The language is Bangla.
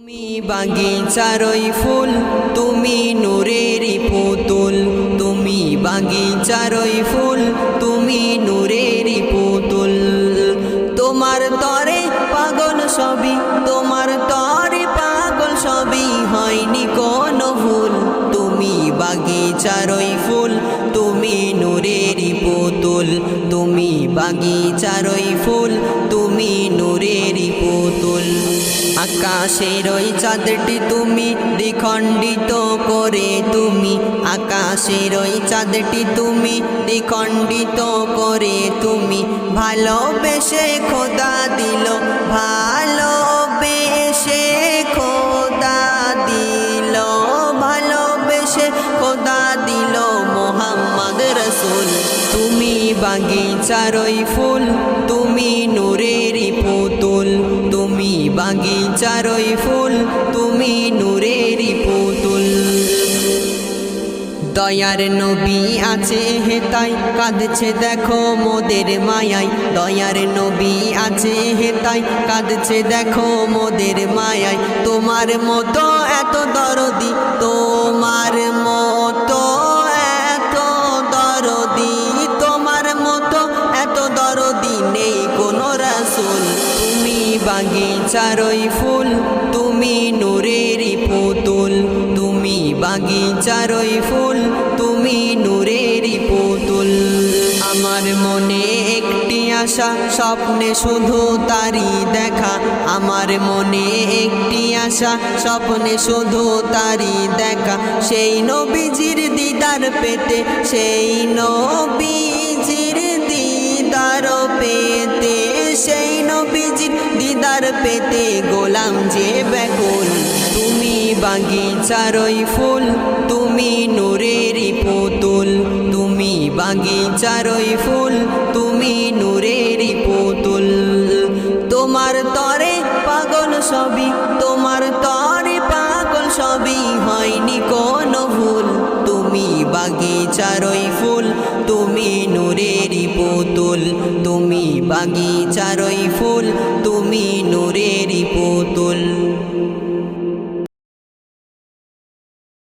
তুমি বাগিচারই ফুল, তুমি নূরেরই পুতুল। তুমি বাগিচারই ফুল, তুমি নূরেরই পুতুল। তোমার তরে পাগল সবই, তোমার তরে পাগল সবই হয়নি কোনো ভুল। তুমি বাগিচারই ফুল, তুমি নূরেরই পুতুল। তুমি বাগিচারই ফুল আকাশের ওই চাঁদটি তুমি দ্বিখণ্ডিত করে তুমি। আকাশের ওই চাঁদটি তুমি দ্বিখণ্ডিত করে তুমি। ভালোবেসে খোদা দিল, ভালোবেসে খোদা দিল, ভালোবেসে খোদা দিল মোহাম্মদ রসুল। তুমি বাগিচারই ফুল, তুমি নূরেরই পুতুল। বাগিচারই ফুল, তুমি নূরেরই পুতুল। দয়ার নবী আছে হেতাই কাঁদছে দেখো মোদের মায়াই দয়ার নবী আছে হেতাই কাঁদছে দেখো মোদের মায়াই তোমার মতো এত দরদি, তোমার বাগিচারই ফুল, তুমি নূরেরই পুতুল। তুমি বাগিচারই ফুল, তুমি নূরেরই পুতুল। আমার মনে একটি আশা, স্বপ্নে শুধু তারি দেখা। আমার মনে একটি আশা, স্বপ্নে শুধু তারি দেখা। সেই নবীজির দিদার পেতে সেই নবীজির দিদার পেতে গোলাম যে ব্যাকুল। তুমি বাগিচারই ফুল, তুমি নূরেরই পুতুল। তুমি বাগিচারই ফুল, তুমি নূরেরই পুতুল। তোমার তরে পাগল সবই, তোমার তরে পাগল সবই হয়নি কোনো ভুল। তুমি বাগিচারই ফুল, তুমি নূরেরই পুতুল। তুমি বাগিচারই ফুল